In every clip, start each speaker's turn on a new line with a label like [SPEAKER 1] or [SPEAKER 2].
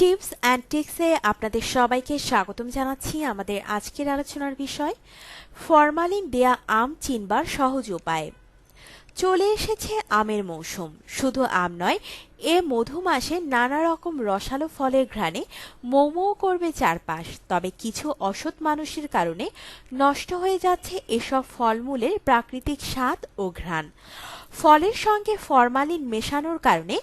[SPEAKER 1] Tips and টিক্সে আপনাদের সবাইকে স্বাগতম জানাচ্ছি আমাদের আজকের আলোচনার বিষয়, ফরমালিন দেয়া আম চিনবার সহজ উপায়। চলে এসেছে আমের মৌসুম। শুধু আম নয়, এ মধু মাসে নানা রকম রসালো ফলের ঘ্রাণে মৌমৌ করবে চারপাশ। তবে কিছু অসৎ মানুষের কারণে নষ্ট হয়ে যাচ্ছে এসব ফলমূলের প্রাকৃতিক স্বাদ ও ঘ্রাণ। ফলের সঙ্গে ফরমালিন মেশানোর কারণে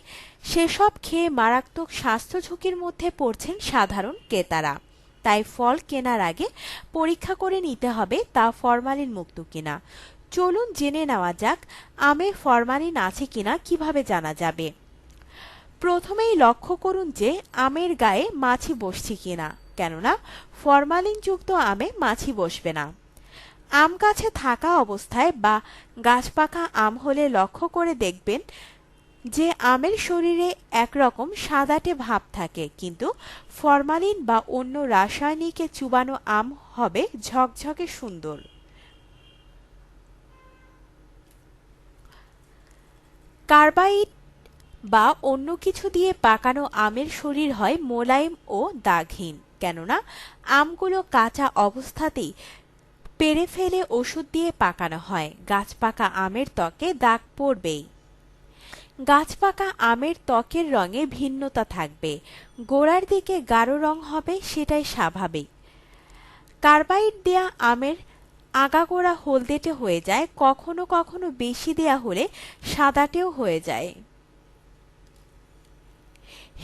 [SPEAKER 1] সেসব খেয়ে মারাত্মক স্বাস্থ্য ঝুঁকির মধ্যে পড়ছেন সাধারণ ক্রেতারা। তাই ফল কেনার আগে পরীক্ষা করে নিতে হবে তা ফরমালিন মুক্ত কিনা। চলুন জেনে নেওয়া যাক, আমে ফরমালিন আছে কিনা, কীভাবে জানা যাবে? প্রথমেই লক্ষ্য করুন যে আমের গায়ে মাছি বসছে কিনা, কেননা ফরমালিনযুক্ত আমে মাছি বসবে না। আম গাছে থাকা অবস্থায় বা গাছ পাকা আম হলে লক্ষ্য করে দেখবেন যে আমের শরীরে একরকম সাদাটে ভাব থাকে। কিন্তু ফরমালিন বা অন্য রাসায়নিকে চুবানো আম হবে ঝকঝকে সুন্দর। কার্বাইড বা অন্য কিছু দিয়ে পাকানো আমের শরীর হয় মোলায়েম ও দাগহীন। কেননা, আমগুলো কাঁচা অবস্থাতেই পেরে ফেলে ওষুধ দিয়ে পাকানো হয়। গাছ পাকা আমের ত্বকে দাগ পড়বেই। গাছ পাকা আমের ত্বকের রঙে ভিন্নতা থাকবে। গোড়ার দিকে গাঢ় রং হবে, সেটাই স্বাভাবিক। কার্বাইড দেয়া আমের আগাগোড়া হলদেটে হয়ে যায়, কখনো কখনো বেশি দেয়া হলে সাদাটেও হয়ে যায়।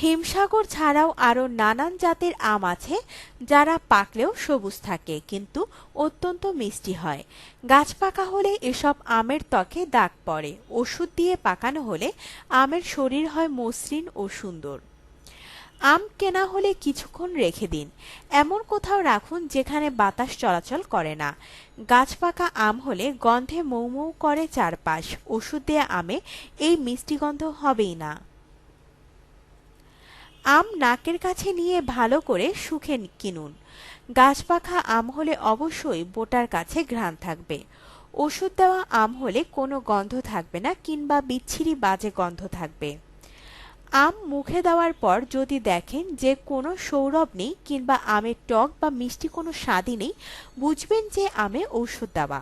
[SPEAKER 1] হিমসাগর ছাড়াও আরও নানান জাতের আম আছে, যারা পাকলেও সবুজ থাকে, কিন্তু অত্যন্ত মিষ্টি হয়। গাছ পাকা হলে এসব আমের ত্বকে দাগ পড়ে। ওষুধ দিয়ে পাকানো হলে আমের শরীর হয় মসৃণ ও সুন্দর। আম কেনা হলে কিছুক্ষণ রেখে দিন। এমন কোথাও রাখুন যেখানে বাতাস চলাচল করে না। গাছ পাকা আম হলে গন্ধে মৌ করে চারপাশ। ওষুধ দেয়া আমে এই মিষ্টি গন্ধ হবেই না। আম নাকের কাছে নিয়ে ভালো করে শুখে কিনুন। গাছপাখা আম হলে অবশ্যই বোটার কাছে ঘ্রাণ থাকবে। ওষুধ দেওয়া আম হলে কোনো গন্ধ থাকবে না কিংবা বিচ্ছিরি বাজে গন্ধ থাকবে। আম মুখে দেওয়ার পর যদি দেখেন যে কোনো সৌরভ নেই কিংবা আমের টক বা মিষ্টি কোনো স্বাদই নেই, বুঝবেন যে আমে ঔষধ দেওয়া।